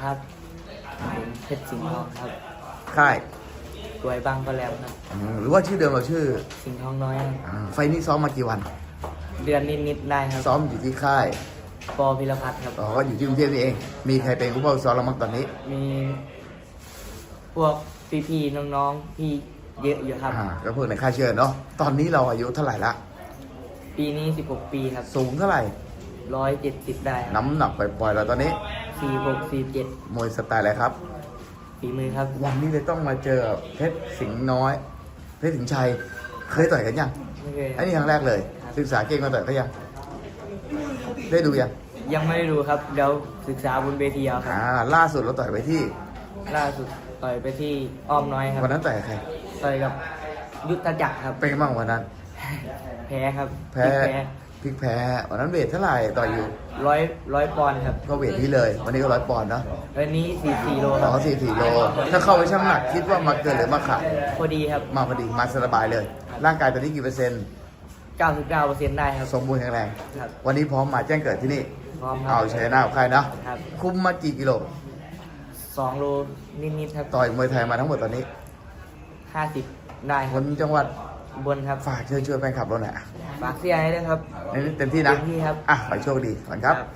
ครับผมเพชรสิงห์ทองครับค่ายรวยบางก็แล้วครับอืมหรือว่าชื่อเดิมเราชื่อสิงห์ทองน้อยครับอ่าไฟล์นี้ซ้อมมากี่วัน เดือนนิดๆได้ครับซ้อมอยู่ที่ค่ายปอพิรพัฒน์ครับ อ๋อก็อยู่ที่กรุงเทพนี่เอง มีใครเป็นผู้เฝ้าซ้อมเราบ้างตอนนี้มีพวกพี่ๆน้องๆพี่เยอะอยู่ครับ อ่าก็เพิ่งในค่ายเชิญเนาะตอนนี้เราอายุเท่าไหร่ละปีนี้ 16 ปีครับ สูงเท่าไหร่ 170ได้ครับน้ำหนักปล่อยๆเราตอนนี้46 47มวยสไตล์อะไรครับ ฝีมือครับ วันนี้เลยต้องมาเจอเพชรสิงห์น้อย เพชรสิงห์ชัย เคยต่อยกันยังไม่เคยคอัรันบ นี้ครั้งแรกเลย ครับ ศึกษาเก่งมาต่อยเขายัง ได้ดูยังยังไม่ได้ดูครับ เดี๋ยวศึกษาบนเวทีเอาครับอ่าล่าสุดเราต่อยไปที่ ล่าสุดต่อยไปที่อ้อมน้อยครับวันนั้นต่อยกับใคร ต่อยกับยุทธจักรครับ เป็นไงบ้างวันนั้น แพ้ครับแพ้ พลิกแพ้ พลิกแพ้วันนั้นเวทเท่าไหร่ต่อยอยู่ร้อยร้อยปอนด์ครับก็เวทที่เลย วันนี้ก็ร้อยปอนด์เนาะวันนี้44โลคอ๋รัอบสี่สี่โล ถ้าเข้าไปช่างน้ำหนักคิดว่ามาเกินหรือมาขาดพอดีครับมาพอดีมาสบายเลย ร่างกายตอนนี้กี่เปอร์เซ็นต์99%ได้ครับ สมบูรณ์แข็งแรงครับ วันนี้พร้อมมาแจ้งเกิดที่นี่พร้อมครัเอาชยนากับใครเนาะครับคุมมากี่กิโลสองโลนิดๆครับต่อยมวยไทยมาทั้งหมดตอนนี้50ได้คครับนจังหวัด บนครับ ฝากเชิญชวนแฟนคลับเราหน่อยอะฝากเสียให้ด้วยครับในนี้เต็มที่นะเต็มที่ครับ อะขอให้โชคดีก่อนครับ ครับ